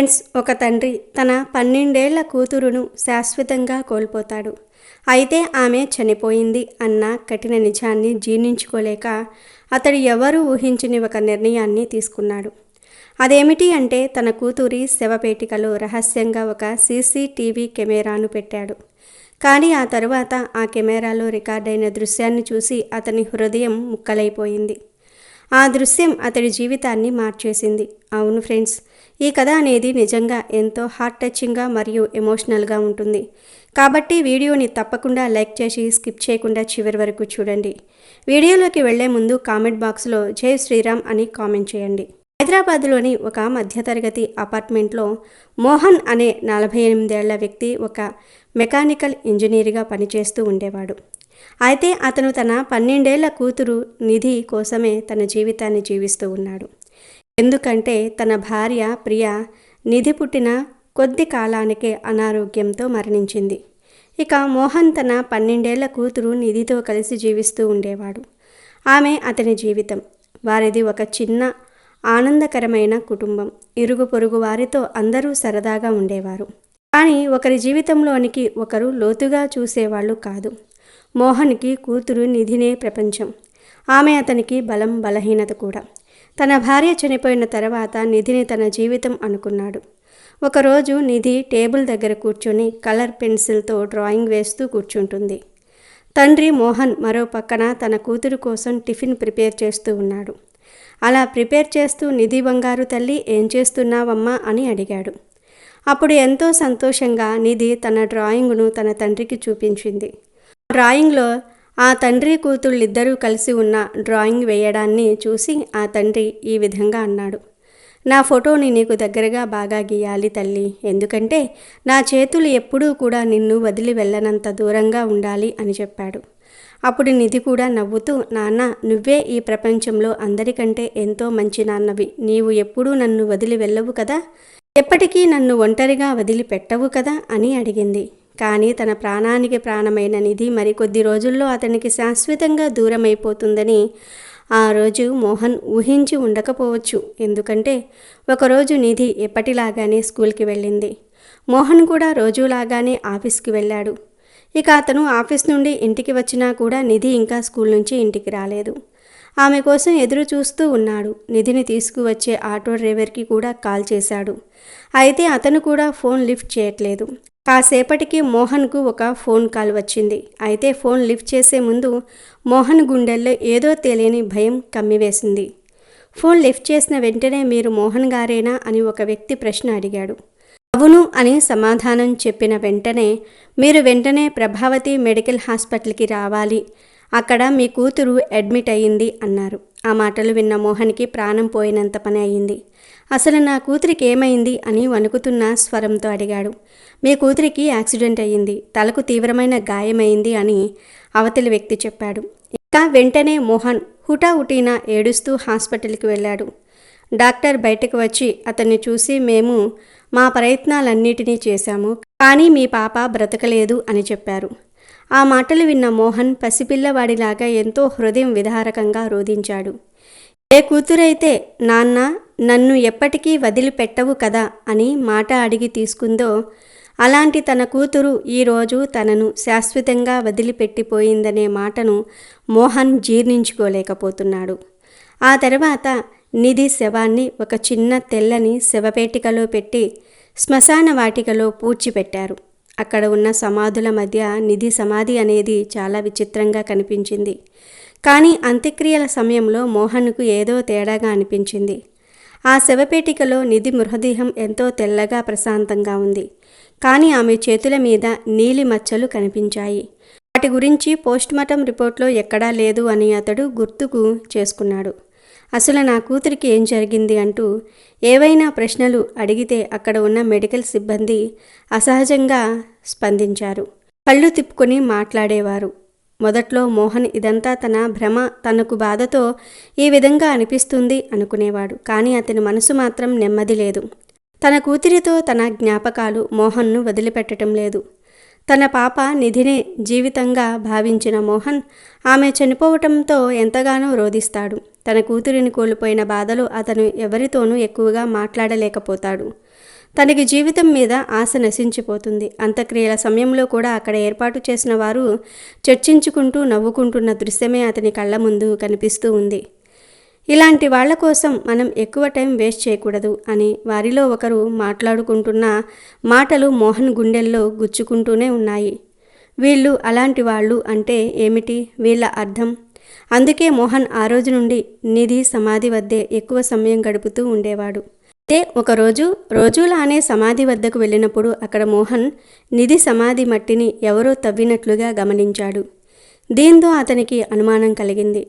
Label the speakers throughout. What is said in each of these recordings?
Speaker 1: Friends ఒక తండ్రి తన పన్నెండేళ్ళ కూతురును శాశ్వతంగా కోల్పోతాడు. అయితే ఆమె చనిపోయింది అన్న కఠిన నిజాన్ని జీర్ణించుకోలేక అతడు ఎవరూ ఊహించని ఒక నిర్ణయాన్ని తీసుకున్నాడు. అదేమిటి అంటే తన కూతురి శవపేటికలో రహస్యంగా ఒక సీసీటీవీ కెమెరాను పెట్టాడు. కానీ ఆ తరువాత ఆ కెమెరాలో రికార్డైన దృశ్యాన్ని చూసి అతని హృదయం ముక్కలైపోయింది. ఆ దృశ్యం అతడి జీవితాన్ని మార్చేసింది. అవును ఫ్రెండ్స్ ఈ కథ అనేది నిజంగా ఎంతో హార్ట్ టచింగ్గా మరియు ఎమోషనల్గా ఉంటుంది. కాబట్టి వీడియోని తప్పకుండా లైక్ చేసి స్కిప్ చేయకుండా చివరి వరకు చూడండి. వీడియోలోకి వెళ్ళే ముందు కామెంట్ బాక్స్లో జై శ్రీరామ్ అని కామెంట్ చేయండి. హైదరాబాద్లోని ఒక మధ్యతరగతి అపార్ట్మెంట్లో మోహన్ అనే నలభై ఎనిమిదేళ్ళ వ్యక్తి ఒక మెకానికల్ ఇంజనీర్గా పనిచేస్తూ ఉండేవాడు. అయితే అతను తన పన్నెండేళ్ళ కూతురు నిధి కోసమే తన జీవితాన్ని జీవిస్తూ ఉన్నాడు. ఎందుకంటే తన భార్య ప్రియ నిధి పుట్టిన కొద్ది కాలానికే అనారోగ్యంతో మరణించింది. ఇక మోహన్ తన పన్నెండేళ్ళ కూతురు నిధితో కలిసి జీవిస్తూ ఉండేవాడు. ఆమె అతని జీవితం. వారిది ఒక చిన్న ఆనందకరమైన కుటుంబం. ఇరుగు పొరుగు వారితో అందరూ సరదాగా ఉండేవారు. కానీ ఒకరి జీవితంలోనికి ఒకరు లోతుగా చూసేవాళ్ళు కాదు. మోహన్కి కూతురు నిధినే ప్రపంచం. ఆమె అతనికి బలం బలహీనత కూడా. తన భార్య చనిపోయిన తర్వాత నిధిని తన జీవితం అనుకున్నాడు. ఒకరోజు నిధి టేబుల్ దగ్గర కూర్చొని కలర్ పెన్సిల్తో డ్రాయింగ్ వేస్తూ కూర్చుంటుంది. తండ్రి మోహన్ మరో పక్కన తన కూతురు కోసం టిఫిన్ ప్రిపేర్ చేస్తూ ఉన్నాడు. అలా ప్రిపేర్ చేస్తూ నిధి బంగారు తల్లి ఏం చేస్తున్నావమ్మా? అని అడిగాడు. అప్పుడు ఎంతో సంతోషంగా నిధి తన డ్రాయింగ్ను తన తండ్రికి చూపించింది. డ్రాయింగ్లో ఆ తండ్రి కూతుళ్ళిద్దరూ కలిసి ఉన్న డ్రాయింగ్ వేయడాన్ని చూసి ఆ తండ్రి ఈ విధంగా అన్నాడు. నా ఫోటోని నీకు దగ్గరగా బాగా గీయాలి తల్లి. ఎందుకంటే నా చేతులు ఎప్పుడూ కూడా నిన్ను వదిలి వెళ్ళనంత దూరంగా ఉండాలి అని చెప్పాడు. అప్పుడు నిధి కూడా నవ్వుతూ నాన్న నువ్వే ఈ ప్రపంచంలో అందరికంటే ఎంతో మంచి నాన్నవి. నీవు ఎప్పుడూ నన్ను వదిలి వెళ్ళవు కదా? ఎప్పటికీ నన్ను ఒంటరిగా వదిలిపెట్టవు కదా? అని అడిగింది. కానీ తన ప్రాణానికి ప్రాణమైన నిధి మరికొద్ది రోజుల్లో అతనికి శాశ్వతంగా దూరమైపోతుందని ఆ రోజు మోహన్ ఊహించి ఉండకపోవచ్చు. ఎందుకంటే ఒకరోజు నిధి ఎప్పటిలాగానే స్కూల్కి వెళ్ళింది. మోహన్ కూడా రోజులాగానే ఆఫీస్కి వెళ్ళాడు. ఇక అతను ఆఫీస్ నుండి ఇంటికి వచ్చినా కూడా నిధి ఇంకా స్కూల్ నుంచి ఇంటికి రాలేదు. ఆమె కోసం ఎదురు చూస్తూ ఉన్నాడు. నిధిని తీసుకువచ్చే ఆటో డ్రైవర్కి కూడా కాల్ చేశాడు. అయితే అతను కూడా ఫోన్ లిఫ్ట్ చేయట్లేదు. కాసేపటికి మోహన్కు ఒక ఫోన్ కాల్ వచ్చింది. అయితే ఫోన్ లిఫ్ట్ చేసే ముందు మోహన్ గుండెల్లో ఏదో తెలియని భయం కమ్మివేసింది. ఫోన్ లిఫ్ట్ చేసిన వెంటనే మీరు మోహన్ గారేనా అని ఒక వ్యక్తి ప్రశ్న అడిగాడు. అవును అని సమాధానం చెప్పిన వెంటనే మీరు వెంటనే ప్రభావతి మెడికల్ హాస్పిటల్కి రావాలి. అక్కడ మీ కూతురు అడ్మిట్ అయ్యింది అన్నారు. ఆ మాటలు విన్న మోహన్కి ప్రాణం పోయినంత పని అయ్యింది. అసలు నా కూతురికి ఏమైంది అని వణుకుతున్న స్వరంతో అడిగాడు. మీ కూతురికి యాక్సిడెంట్ అయ్యింది తలకు తీవ్రమైన గాయమైంది అని అవతలి వ్యక్తి చెప్పాడు. ఇంకా వెంటనే మోహన్ హుటాహుటీన ఏడుస్తూ హాస్పిటల్కి వెళ్ళాడు. డాక్టర్ బయటకు వచ్చి అతన్ని చూసి మేము మా ప్రయత్నాలన్నిటినీ చేశాము కానీ మీ పాప బ్రతకలేదు అని చెప్పారు. ఆ మాటలు విన్న మోహన్ పసిపిల్లవాడిలాగా ఎంతో హృదయం విధారకంగా రోధించాడు. ఏ కూతురైతే నాన్న నన్ను ఎప్పటికీ వదిలిపెట్టవు కదా అని మాట అడిగి తీసుకుందో అలాంటి తన కూతురు ఈరోజు తనను శాశ్వతంగా వదిలిపెట్టిపోయిందనే మాటను మోహన్ జీర్ణించుకోలేకపోతున్నాడు. ఆ తర్వాత నిధి శవాన్ని ఒక చిన్న తెల్లని శవపేటికలో పెట్టి శ్మశాన వాటికలో పూడ్చిపెట్టారు. అక్కడ ఉన్న సమాధుల మధ్య నిధి సమాధి అనేది చాలా విచిత్రంగా కనిపించింది. కానీ అంత్యక్రియల సమయంలో మోహన్కు ఏదో తేడాగా అనిపించింది. ఆ శవపేటికలో నిధి మృతదేహం ఎంతో తెల్లగా ప్రశాంతంగా ఉంది. కానీ ఆమె చేతుల మీద నీలి మచ్చలు కనిపించాయి. వాటి గురించి పోస్ట్మార్టం రిపోర్ట్లో ఎక్కడా లేదు అని అతడు గుర్తుకు చేసుకున్నాడు. అసలు నా కూతురికి ఏం జరిగింది? అంటూ ఏవైనా ప్రశ్నలు అడిగితే అక్కడ ఉన్న మెడికల్ సిబ్బంది అసహజంగా స్పందించారు. కళ్ళు తిప్పుకొని మాట్లాడేవారు. మొదట్లో మోహన్ ఇదంతా తన భ్రమ తనకు బాధతో ఈ విధంగా అనిపిస్తుంది అనుకునేవాడు. కానీ అతని మనసు మాత్రం నెమ్మది లేదు. తన కూతురితో తన జ్ఞాపకాలు మోహన్ను వదిలిపెట్టడం లేదు. తన పాప నిధిని జీవితంగా భావించిన మోహన్ ఆమె చనిపోవటంతో ఎంతగానో రోధిస్తాడు. తన కూతురిని కోల్పోయిన బాధలు అతను ఎవరితోనూ ఎక్కువగా మాట్లాడలేకపోతాడు. తనకి జీవితం మీద ఆశ నశించిపోతుంది. అంత్యక్రియల సమయంలో కూడా అక్కడ ఏర్పాటు చేసిన వారు చర్చించుకుంటూ నవ్వుకుంటున్న దృశ్యమే అతని కళ్ళ ముందు కనిపిస్తూ ఉంది. ఇలాంటి వాళ్ళ కోసం మనం ఎక్కువ టైం వేస్ట్ చేయకూడదు అని వారిలో ఒకరు మాట్లాడుకుంటున్న మాటలు మోహన్ గుండెల్లో గుచ్చుకుంటూనే ఉన్నాయి. వీళ్ళు అలాంటి వాళ్ళు అంటే ఏమిటి? వీళ్ళ అర్థం? అందుకే మోహన్ ఆ రోజు నుండి నిధి సమాధి వద్దే ఎక్కువ సమయం గడుపుతూ ఉండేవాడు. అయితే ఒకరోజు రోజులానే సమాధి వద్దకు వెళ్ళినప్పుడు అక్కడ మోహన్ నిధి సమాధి మట్టిని ఎవరో తవ్వినట్లుగా గమనించాడు. దీంతో అతనికి అనుమానం కలిగింది.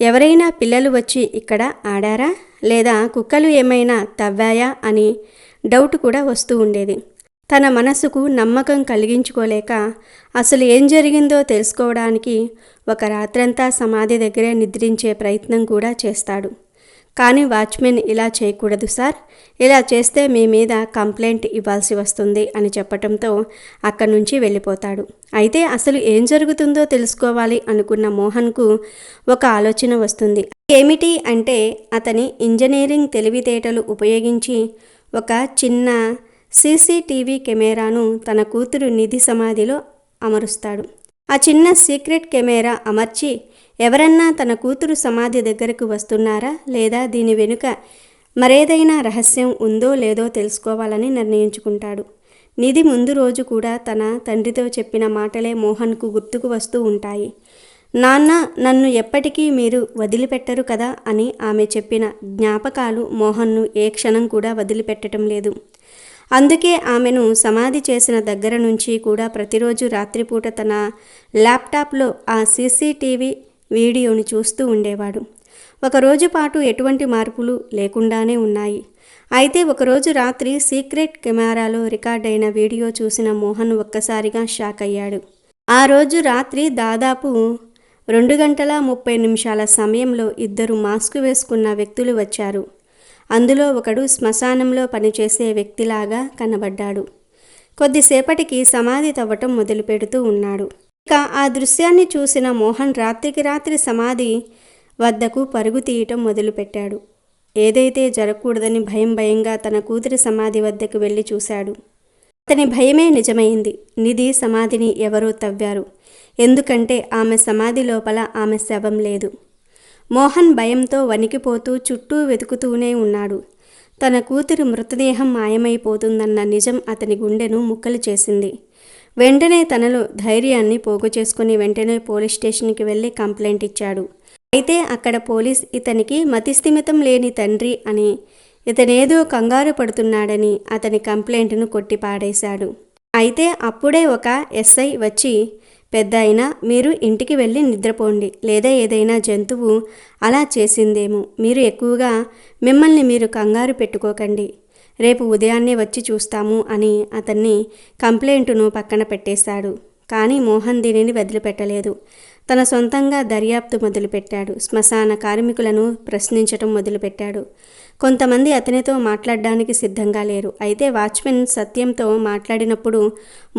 Speaker 1: ఎవరైనా పిల్లలు వచ్చి ఇక్కడ ఆడారా? లేదా కుక్కలు ఏమైనా తవ్వాయా? అని డౌట్ కూడా వస్తూ ఉండేది. తన మనసుకు నమ్మకం కలిగించుకోలేక అసలు ఏం జరిగిందో తెలుసుకోవడానికి ఒక రాత్రంతా సమాధి దగ్గరే నిద్రించే ప్రయత్నం కూడా చేస్తాడు. కానీ వాచ్మెన్ ఇలా చేయకూడదు సార్. ఇలా చేస్తే మీ మీద కంప్లైంట్ ఇవ్వాల్సి వస్తుంది అని చెప్పటంతో అక్కడి నుంచి వెళ్ళిపోతాడు. అయితే అసలు ఏం జరుగుతుందో తెలుసుకోవాలి అనుకున్న మోహన్కు ఒక ఆలోచన వస్తుంది. ఏమిటి అంటే అతని ఇంజనీరింగ్ తెలివితేటలు ఉపయోగించి ఒక చిన్న సీసీటీవీ కెమెరాను తన కూతురు నిధి సమాధిలో అమరుస్తాడు. ఆ చిన్న సీక్రెట్ కెమెరా అమర్చి ఎవరన్నా తన కూతురు సమాధి దగ్గరకు వస్తున్నారా లేదా దీని వెనుక మరేదైనా రహస్యం ఉందో లేదో తెలుసుకోవాలని నిర్ణయించుకుంటాడు. నిధి ముందు రోజు కూడా తన తండ్రితో చెప్పిన మాటలే మోహన్కు గుర్తుకు వస్తూ ఉంటాయి. నాన్న నన్ను ఎప్పటికీ మీరు వదిలిపెట్టరు కదా అని ఆమె చెప్పిన జ్ఞాపకాలు మోహన్ను ఏ క్షణం కూడా వదిలిపెట్టడం లేదు. అందుకే ఆమెను సమాధి చేసిన దగ్గర నుంచి కూడా ప్రతిరోజు రాత్రిపూట తన ల్యాప్టాప్లో ఆ సీసీటీవీ వీడియోని చూస్తూ ఉండేవాడు. ఒకరోజు పాటు ఎటువంటి మార్పులు లేకుండానే ఉన్నాయి. అయితే ఒకరోజు రాత్రి సీక్రెట్ కెమెరాలో రికార్డైన వీడియో చూసిన మోహన్ ఒక్కసారిగా షాక్ అయ్యాడు. ఆ రోజు రాత్రి దాదాపు రెండు గంటల ముప్పై నిమిషాల సమయంలో ఇద్దరు మాస్క్ వేసుకున్న వ్యక్తులు వచ్చారు. అందులో ఒకడు శ్మశానంలో పనిచేసే వ్యక్తిలాగా కనబడ్డాడు. కొద్దిసేపటికి సమాధి తవ్వటం మొదలుపెడుతూ ఉన్నాడు. ఇక ఆ దృశ్యాన్ని చూసిన మోహన్ రాత్రికి రాత్రి సమాధి వద్దకు పరుగు తీయటం మొదలుపెట్టాడు. ఏదైతే జరగకూడదని భయం భయంగా తన కూతురి సమాధి వద్దకు వెళ్ళి చూశాడు. అతని భయమే నిజమైంది. నిధి సమాధిని ఎవరో తవ్వారు. ఎందుకంటే ఆమె సమాధి లోపల ఆమె శవం లేదు. మోహన్ భయంతో వణికిపోతూ చుట్టూ వెతుకుతూనే ఉన్నాడు. తన కూతురు మృతదేహం మాయమైపోతుందన్న నిజం అతని గుండెను ముక్కలు చేసింది. వెంటనే తనలో ధైర్యాన్ని పోగు చేసుకుని వెంటనే పోలీస్ స్టేషన్కి వెళ్ళి కంప్లైంట్ ఇచ్చాడు. అయితే అక్కడ పోలీస్ ఇతనికి మతిస్థిమితం లేని తండ్రి అని ఇతనేదో కంగారు పడుతున్నాడని అతని కంప్లైంట్ను కొట్టి పాడేశాడు అయితే అప్పుడే ఒక ఎస్ఐ వచ్చి పెద్ద అయినా మీరు ఇంటికి వెళ్ళి నిద్రపోండి లేదా ఏదైనా జంతువు అలా చేసిందేమో మీరు ఎక్కువగా మిమ్మల్ని మీరు కంగారు పెట్టుకోకండి. రేపు ఉదయాన్నే వచ్చి చూస్తాము అని అతన్ని కంప్లైంటును పక్కన పెట్టేశాడు. కానీ మోహన్ దీనిని వదిలిపెట్టలేదు. తన సొంతంగా దర్యాప్తు మొదలుపెట్టాడు. శ్మశాన కార్మికులను ప్రశ్నించటం మొదలుపెట్టాడు. కొంతమంది అతనితో మాట్లాడడానికి సిద్ధంగా లేరు. అయితే వాచ్మెన్ సత్యంతో మాట్లాడినప్పుడు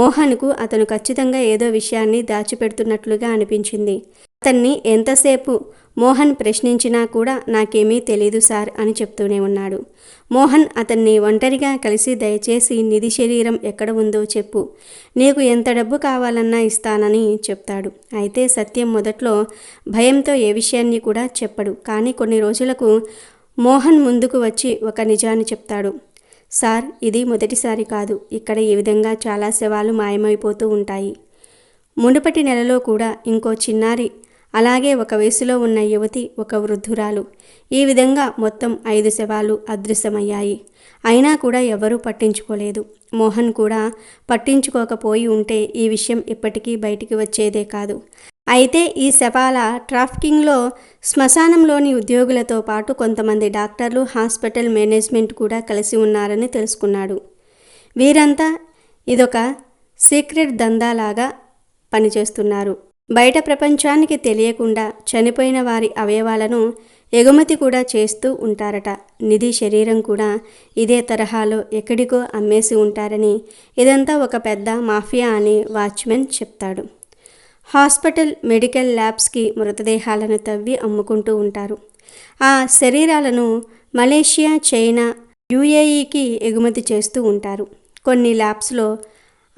Speaker 1: మోహన్కు అతను ఖచ్చితంగా ఏదో విషయాన్ని దాచిపెడుతున్నట్లుగా అనిపించింది. అతన్ని ఎంతసేపు మోహన్ ప్రశ్నించినా కూడా నాకేమీ తెలీదు సార్ అని చెప్తూనే ఉన్నాడు. మోహన్ అతన్ని ఒంటరిగా కలిసి దయచేసి నిధి శరీరం ఎక్కడ ఉందో చెప్పు. నీకు ఎంత డబ్బు కావాలన్నా ఇస్తానని చెప్తాడు. అయితే సత్యం మొదట్లో భయంతో ఏ విషయాన్ని కూడా చెప్పడు. కానీ కొన్ని రోజులకు మోహన్ ముందుకు వచ్చి ఒక నిజాన్ని చెప్తాడు. సార్ ఇది మొదటిసారి కాదు. ఇక్కడ ఈ విధంగా చాలా శవాలు మాయమైపోతూ ఉంటాయి. మునుపటి నెలలో కూడా ఇంకో చిన్నారి అలాగే ఒక వయసులో ఉన్న యువతి ఒక వృద్ధురాలు. ఈ విధంగా మొత్తం ఐదు శవాలు అదృశ్యమయ్యాయి. అయినా కూడా ఎవరూ పట్టించుకోలేదు. మోహన్ కూడా పట్టించుకోకపోయి ఉంటే ఈ విషయం ఇప్పటికీ బయటికి వచ్చేదే కాదు. అయితే ఈ శవాల ట్రాఫికింగ్లో శ్మశానంలోని ఉద్యోగులతో పాటు కొంతమంది డాక్టర్లు హాస్పిటల్ మేనేజ్మెంట్ కూడా కలిసి ఉన్నారని తెలుసుకున్నాడు. వీరంతా ఇదొక సీక్రెట్ దందాలాగా పనిచేస్తున్నారు. బయట ప్రపంచానికి తెలియకుండా చనిపోయిన వారి అవయవాలను ఎగుమతి కూడా చేస్తూ ఉంటారట. నిధి శరీరం కూడా ఇదే తరహాలో ఎక్కడికో అమ్మేసి ఉంటారని ఇదంతా ఒక పెద్ద మాఫియా అని వాచ్మెన్ చెప్తాడు. హాస్పిటల్ మెడికల్ ల్యాబ్స్కి మృతదేహాలను తవ్వి అమ్ముకుంటూ ఉంటారు. ఆ శరీరాలను మలేషియా చైనా యుఏఈకి ఎగుమతి చేస్తూ ఉంటారు. కొన్ని ల్యాబ్స్లో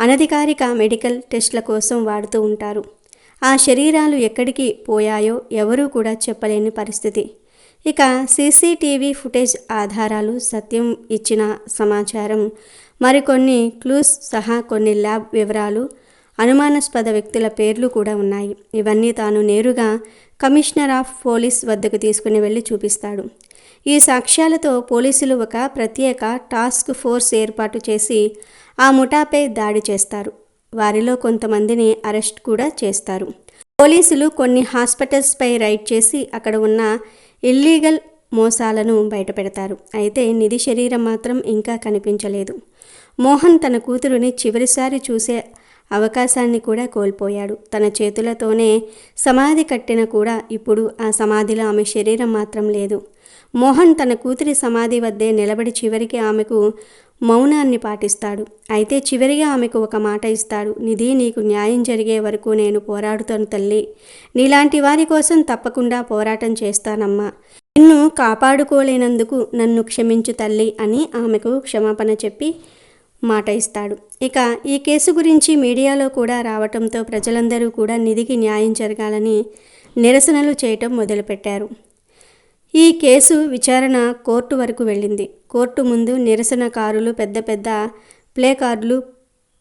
Speaker 1: అనధికారిక మెడికల్ టెస్ట్ల కోసం వాడుతూ ఉంటారు. ఆ శరీరాలు ఎక్కడికి పోయాయో ఎవరూ కూడా చెప్పలేని పరిస్థితి. ఇక సీసీటీవీ ఫుటేజ్ ఆధారాలు సత్యం ఇచ్చిన సమాచారం మరికొన్ని క్లూస్ సహా కొన్ని ల్యాబ్ వివరాలు అనుమానాస్పద వ్యక్తుల పేర్లు కూడా ఉన్నాయి. ఇవన్నీ తాను నేరుగా కమిషనర్ ఆఫ్ పోలీస్ వద్దకు తీసుకుని వెళ్ళి చూపిస్తాడు. ఈ సాక్ష్యాలతో పోలీసులు ఒక ప్రత్యేక టాస్క్ ఫోర్స్ ఏర్పాటు చేసి ఆ ముఠాపై దాడి చేస్తారు. వారిలో కొంతమందిని అరెస్ట్ కూడా చేస్తారు. పోలీసులు కొన్ని హాస్పిటల్స్పై రైడ్ చేసి అక్కడ ఉన్న ఇల్లీగల్ మోసాలను బయటపెడతారు. అయితే నిధి శరీరం మాత్రం ఇంకా కనిపించలేదు. మోహన్ తన కూతురుని చివరిసారి చూసే అవకాశాన్ని కూడా కోల్పోయాడు. తన చేతులతోనే సమాధి కట్టిన కూడా ఇప్పుడు ఆ సమాధిలో ఆమె శరీరం మాత్రం లేదు. మోహన్ తన కూతురి సమాధి వద్దే నిలబడి చివరికి ఆమెకు మౌనాన్ని పాటిస్తాడు. అయితే చివరిగా ఆమెకు ఒక మాట ఇస్తాడు. నిధి నీకు న్యాయం జరిగే వరకు నేను పోరాడుతాను తల్లి. నీలాంటి వారి కోసం తప్పకుండా పోరాటం చేస్తానమ్మా. నిన్ను కాపాడుకోలేనందుకు నన్ను క్షమించు తల్లి అని ఆమెకు క్షమాపణ చెప్పి మాట ఇస్తాడు. ఇక ఈ కేసు గురించి మీడియాలో కూడా రావటంతో ప్రజలందరూ కూడా నిధికి న్యాయం జరగాలని నిరసనలు చేయటం మొదలుపెట్టారు. ఈ కేసు విచారణ కోర్టు వరకు వెళ్ళింది. కోర్టు ముందు నిరసనకారులు పెద్ద పెద్ద ప్లే కార్డులు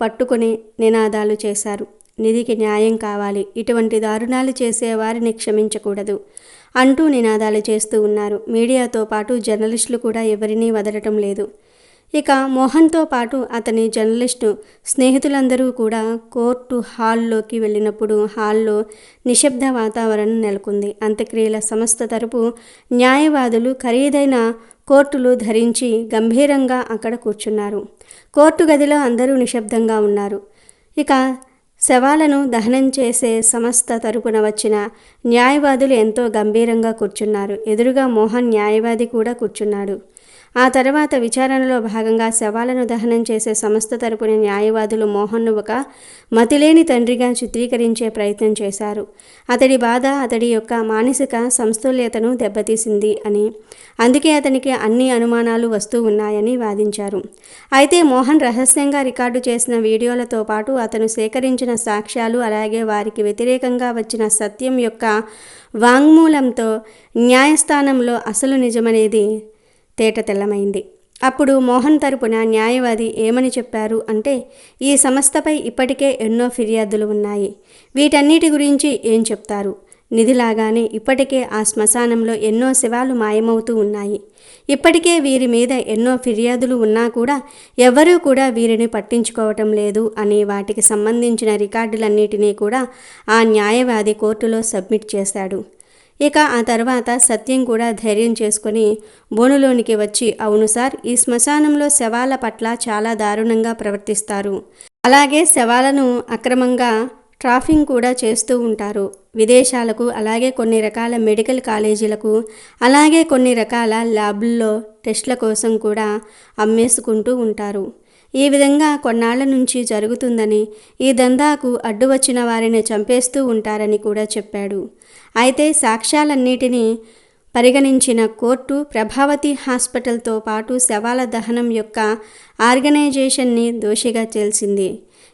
Speaker 1: పట్టుకొని నినాదాలు చేశారు. నిధికి న్యాయం కావాలి. ఇటువంటి దారుణాలు చేసే వారిని క్షమించకూడదు అంటూ నినాదాలు చేస్తూ ఉన్నారు. మీడియాతో పాటు జర్నలిస్టులు కూడా ఎవరినీ వదలటం లేదు. ఇక మోహన్తో పాటు అతని జర్నలిస్టు స్నేహితులందరూ కూడా కోర్టు హాల్లోకి వెళ్ళినప్పుడు హాల్లో నిశ్శబ్ద వాతావరణం నెలకొంది. అంత్యక్రియల సంస్థ తరపు న్యాయవాదులు ఖరీదైన కోర్టులు ధరించి గంభీరంగా అక్కడ కూర్చున్నారు. కోర్టు గదిలో అందరూ నిశ్శబ్దంగా ఉన్నారు. ఇక శవాలను దహనం చేసే సంస్థ తరపున వచ్చిన న్యాయవాదులు ఎంతో గంభీరంగా కూర్చున్నారు. ఎదురుగా మోహన్ న్యాయవాది కూడా కూర్చున్నాడు. ఆ తర్వాత విచారణలో భాగంగా శవాలను దహనం చేసే సంస్థ తరపున న్యాయవాదులు మోహన్ను ఒక మతిలేని తండ్రిగా చిత్రీకరించే ప్రయత్నం చేశారు. అతడి బాధ అతడి యొక్క మానసిక సమతుల్యతను దెబ్బతీసింది అని. అందుకే అతనికి అన్ని అనుమానాలు వస్తూ ఉన్నాయని వాదించారు. అయితే మోహన్ రహస్యంగా రికార్డు చేసిన వీడియోలతో పాటు అతను సేకరించిన సాక్ష్యాలు అలాగే వారికి వ్యతిరేకంగా వచ్చిన సత్యం యొక్క వాంగ్మూలంతో న్యాయస్థానంలో అసలు నిజమనేది తేట తెల్లమైంది. అప్పుడు మోహన్ తరపున న్యాయవాది ఏమని చెప్పారు అంటే ఈ సంస్థపై ఇప్పటికే ఎన్నో ఫిర్యాదులు ఉన్నాయి. వీటన్నిటి గురించి ఏం చెప్తారు? నిధిలాగానే ఇప్పటికే ఆ శ్మశానంలో ఎన్నో శవాలు మాయమవుతూ ఉన్నాయి. ఇప్పటికే వీరి మీద ఎన్నో ఫిర్యాదులు ఉన్నా కూడా ఎవరూ కూడా వీరిని పట్టించుకోవటం లేదు అని వాటికి సంబంధించిన రికార్డులన్నిటినీ కూడా ఆ న్యాయవాది కోర్టులో సబ్మిట్ చేశాడు. ఇక ఆ తర్వాత సత్యం కూడా ధైర్యం చేసుకొని బోనులోనికి వచ్చి అవును సార్ ఈ శ్మశానంలో శవాల పట్ల చాలా దారుణంగా ప్రవర్తిస్తారు. అలాగే శవాలను అక్రమంగా ట్రాఫింగ్ కూడా చేస్తూ ఉంటారు. విదేశాలకు అలాగే కొన్ని రకాల మెడికల్ కాలేజీలకు అలాగే కొన్ని రకాల ల్యాబుల్లో టెస్ట్ల కోసం కూడా అమ్మేసుకుంటూ ఉంటారు. ఈ విధంగా కొన్నాళ్ళ నుంచి జరుగుతుందని ఈ దందాకు అడ్డు వచ్చిన వారిని చంపేస్తూ ఉంటారని కూడా చెప్పాడు. అయితే సాక్ష్యాలన్నిటినీ పరిగణించిన కోర్టు ప్రభావతి హాస్పిటల్తో పాటు శవాల దహనం యొక్క ఆర్గనైజేషన్ని దోషిగా చేల్చింది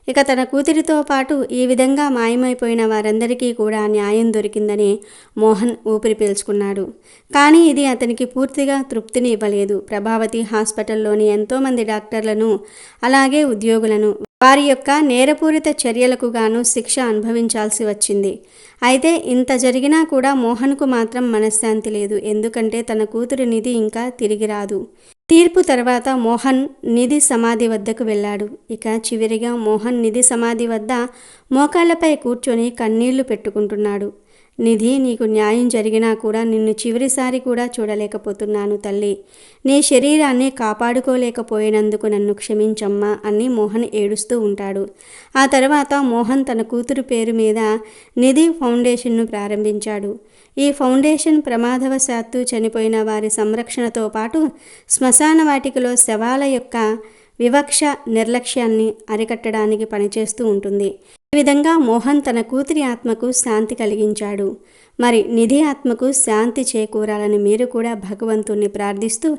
Speaker 1: ఇక తన కూతురితో పాటు ఈ విధంగా మాయమైపోయిన వారందరికీ కూడా న్యాయం దొరికిందని మోహన్ ఊపిరి పీల్చుకున్నాడు. కానీ ఇది అతనికి పూర్తిగా తృప్తిని ఇవ్వలేదు. ప్రభావతి హాస్పిటల్లోని ఎంతోమంది డాక్టర్లను అలాగే ఉద్యోగులను వారి యొక్క నేరపూరిత చర్యలకు గాను శిక్ష అనుభవించాల్సి వచ్చింది. అయితే ఇంత జరిగినా కూడా మోహన్కు మాత్రం మనశ్శాంతి లేదు. ఎందుకంటే తన కూతురు నిధి ఇంకా తిరిగి రాదు. తీర్పు తర్వాత మోహన్ నిధి సమాధి వద్దకు వెళ్ళాడు. ఇక చివరిగా మోహన్ నిధి సమాధి వద్ద మోకాళ్ళపై కూర్చొని కన్నీళ్ళు పెట్టుకుంటున్నాడు. నిధి నీకు న్యాయం జరిగినా కూడా నిన్ను చివరిసారి కూడా చూడలేకపోతున్నాను తల్లి. నీ శరీరాన్ని కాపాడుకోలేకపోయినందుకు నన్ను క్షమించమ్మా అని మోహన్ ఏడుస్తూ ఉంటాడు. ఆ తర్వాత మోహన్ తన కూతురు పేరు మీద నిధి ఫౌండేషన్ను ప్రారంభించాడు. ఈ ఫౌండేషన్ ప్రమాదవశాత్తు చనిపోయిన వారి సంరక్షణతో పాటు శ్మశాన వాటికలో శవాల యొక్క వివక్ష నిర్లక్ష్యాన్ని అరికట్టడానికి పనిచేస్తూ ఉంటుంది. ఈ విధంగా మోహన్ తన కూతురి ఆత్మకు శాంతి కలిగించాడు. మరి నిధి ఆత్మకు శాంతి చేకూరాలని మీరు కూడా భగవంతుణ్ణి ప్రార్థిస్తూ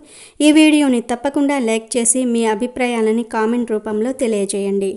Speaker 1: ఈ వీడియోని తప్పకుండా లైక్ చేసి మీ అభిప్రాయాలని కామెంట్ రూపంలో తెలియజేయండి.